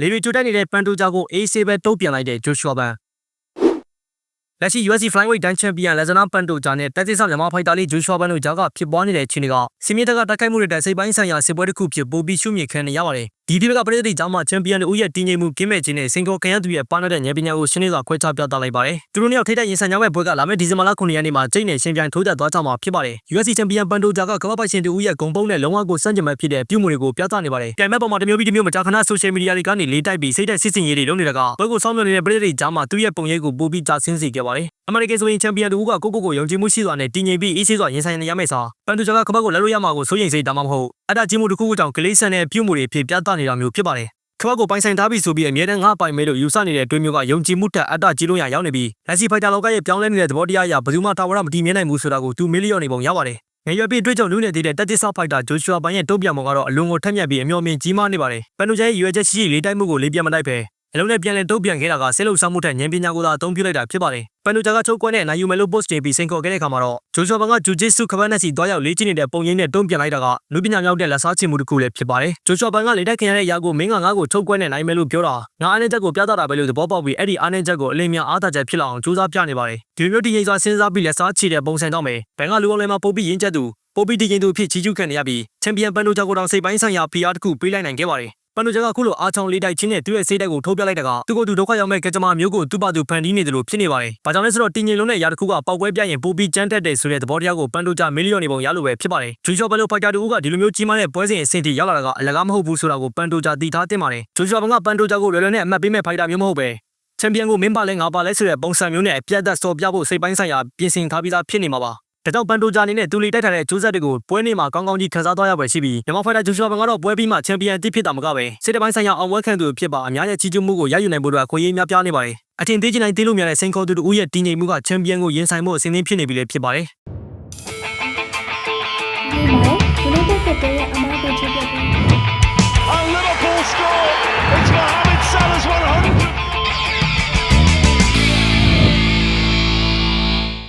လေရီကျူတက်နေတဲ့ပန်တိုဂျာကိုအေးဆေးပဲတုံးပြန်လိုက်တဲ့ဂျိုရှွာဘန်လက်ရှိ UFC Flyweight တန်းချန်ပီယံလက်ဇနာပန်တိုဂျာနဲ့တက်သစ်ဆမြန်မာဖိုက်တာလေးဂျိုရှွာဘန်တို့ကြားကဖြစ်ပွားနေတဲ့အခြေအနေကစီမီတက်ကတိုက်ခိုက်မှုတွေတဲ့စိတ်ပိုင်းဆိုင်ရာစစ်ပွဲတစ်ခုဖြစ်ပိုပြီးရှုမြင်ခံနေရပါတယ် ဒီဒီဘက်ကပရိသတ်ကြားမှာချန်ပီယံတို့ရဲ့တည်ငြိမ်မှုကင်းမဲ့ခြင်းနဲ့စင်ကောကန်ရသူရဲ့ပါနာတဲ့ဉာဏ်ပညာကိုရှင်းလင်းစွာခွဲခြားပြသလိုက်ပါတယ်သူတို့နှစ်ယောက်ထိတဲ့ရင်ဆိုင်ကြမဲ့ပွဲကလာမယ့်ဒီဇင်ဘာလ9ရက်နေ့မှာကျိတ်နဲ့ရှင်ပြိုင်ထိုးသက်သွားကြမှာဖြစ်ပါတယ် UFC ချန်ပီယံပန်တိုဂျာကကမ္ဘာပိုင်ရှင်တူရဲ့ဂုံပုံးနဲ့လုံးဝကိုစန့်ကျင်မဲ့ဖြစ်တဲ့ပြုမှုတွေကိုပြသနေပါတယ်ကြိုင်မဲ့ပေါ်မှာတစ်မျိုးပြီးတစ်မျိုးမကြာခဏဆိုရှယ်မီဒီယာတွေကနေလေးတိုက်ပြီးစိတ်သက်စစ်စင်ရေးတွေလုပ်နေတာကပွဲကိုစောင့်မျှော်နေတဲ့ပရိသတ်ကြားမှာသူ့ရဲ့ပုံရိပ်ကိုပိုပြီးကြာဆင်းစေခဲ့ပါတယ်အမေရိကန်ဆိုရင်ချန်ပီယံတူကကိုကိုကိုယုံကြည်မှုရှိစွာနဲ့တည်ငြိမ်ပြီးအေးဆေးစွာရင်ဆိုင်နေရမယ့်စာပန်တိုဂျာကကမ္ဘာကိုလက်လို့ရမှာကိုစိုးရိမ်စိတ်ဒါမှမဟုတ် အတားကြီးမှုတစ်ခုခုကြောင့်ကလေးဆန်တဲ့ပြုမှုတွေဖြစ်ပြသနေတာမျိုးဖြစ်ပါတယ်ခဘကိုပိုင်ဆိုင်ထားပြီဆိုပြီးအမြဲတမ်းငါပိုင်မဲလို့ယူဆနေတဲ့တွင်းမျိုးကယုံကြည်မှုတက်အတ္တကြီးလုံးရရောက်နေပြီးလက်စီဖိုက်တာလောကရဲ့ပြောင်းလဲနေတဲ့သဘောတရားအရဘယ်သူမှတာဝရမတည်မြဲနိုင်ဘူးဆိုတာကို2မီလီယံနေပုံရပါတယ်။ငယ်ရွယ်ပြီးတွေ့ကြုံလူနေသေးတဲ့တက်တစ်ဆော့ဖိုက်တာဂျိုရှွာဘန်ရဲ့တုံ့ပြန်မှုကတော့အလွန်ကိုထက်မြက်ပြီးအမျှော်မြင်ကြီးမားနေပါတယ်။ပန်နိုဂျာရဲ့ရွယ်ချက်ရှိရှိလေးတိုက်မှုကိုလေးပြတ်မတိုက်ပဲ အလုံးနဲ့ပြန်လည်တုံ့ပြန်ခဲ့တာကဆဲလို့စောင်းမှုထက်ဉာဏ်ပညာကိုသာအသုံးပြုလိုက်တာဖြစ်ပါတယ်။ပန်နိုဂျာကချုပ်ကွဲနဲ့နိုင်ယူမယ်လို့ post တင်ပြီးစိန်ခေါ်ခဲ့တဲ့အခါမှာတော့ဂျိုရှွာဘန်ကဂျူဂျစ်ဆုခပတ်နဲ့စီတွားရောက်လေ့ကျင့်နေတဲ့ပုံရင်းနဲ့တုံ့ပြန်လိုက်တာကလူပညာမြောက်တဲ့လက်စားချင်မှုတစ်ခုလည်းဖြစ်ပါတယ်။ဂျိုရှွာဘန်ကလေတိုက်ခင်ရတဲ့ຢာကိုမင်းကငါ့ကိုချုပ်ကွဲနဲ့နိုင်မယ်လို့ပြောတာငါအားနဲ့ချက်ကိုပြသတာပဲလို့သဘောပေါက်ပြီးအဲ့ဒီအားနဲ့ချက်ကိုအလင်းများအားသာချက်ဖြစ်လာအောင်ကြိုးစားပြနေပါတယ်။ဒီလိုမျိုးတည်ငြိမ်စွာစဉ်းစားပြီးလက်စားချတဲ့ပုံစံတော့မယ်။ဘန်ကလူအောင်လည်းမပို့ပြီးရင်းချက်သူပိုပြီးတည်ငြိမ်သူဖြစ်ချီးကျူးခံနေရပြီးချန်ပီယံပန်တိုဂျာကိုတောင်စိတ်ပိုင်းဆိုင်ရာ PR တစ်ခုပေးလိုက်နိုင်ခဲ့ပါတယ်။ ပန်တိုဂျာကခုလိုအားချောင်းလေးတိုက်ချင်းနဲ့သူ့ရဲ့စိတ်ဓာတ်ကိုထိုးပြလိုက်တာကသူ့ကိုယ်သူဒုက္ခရောက်မဲ့ကကြမ္မာမျိုးကိုသူ့ပါသူဖန်တီးနေတယ်လို့ဖြစ်နေပါတယ်။ဘာကြောင့်လဲဆိုတော့တင်ငင်လုံးနဲ့ຢာတစ်ခုကပေါက်ကွဲပြရင်ပိုပြီးကြမ်းတက်တယ်ဆိုတဲ့သဘောတရားကိုပန်တိုဂျာမီလီယံနေပုံရလို့ပဲဖြစ်ပါတယ်။ဂျိုရှောဘယ်လိုဖိုက်တာတူကဒီလိုမျိုးကြီးမားတဲ့ပွဲစဉ်အဆင့်ထိရောက်လာတာကအလကားမဟုတ်ဘူးဆိုတာကိုပန်တိုဂျာသိထားတင်ပါတယ်။ဂျိုရှောဘန်ကပန်တိုဂျာကိုလွယ်လွယ်နဲ့အမှတ်ပေးမဲ့ဖိုက်တာမျိုးမဟုတ်ပဲချန်ပီယံကိုမင်းပါလဲငါပါလဲဆိုတဲ့ပုံစံမျိုးနဲ့အပြတ်သက်စော်ပြဖို့စိတ်ပိုင်းဆိုင်ရာပြင်ဆင်ထားပြီးသားဖြစ်နေမှာပါ။ ဒါကြောင့်ပန်တိုဂျာအနေနဲ့တူလီတိုက်ထားတဲ့ဂျိုးဆက်တွေကိုပွဲနေ့မှာကောင်းကောင်းကြီးခန်းစားသွားရပဲရှိပြီးမြန်မာဖိုက်တာဂျိုရှွာဘန်ကတော့ပွဲပြီးမှချန်ပီယံတစ်ဖြစ်တာမကပဲစစ်တပိုင်းဆိုင်ရာအောင်ပွဲခံသူဖြစ်ပါအများရဲ့ချီးကျူးမှုကိုရယူနိုင်ဖို့အတွက်ခွင့်ရများပြားနေပါတယ်အထင်သေးချင်တိုင်းသေးလို့များတဲ့စိန်ခေါ်သူတို့ရဲ့တည်ငြိမ်မှုကချန်ပီယံကိုရင်ဆိုင်ဖို့အစဉ်သင်းဖြစ်နေပြီလေဖြစ်ပါတယ်ဒီမှာဒီလိုတဲ့တဲ့ရဲ့အမားကိုချက်ပြပေး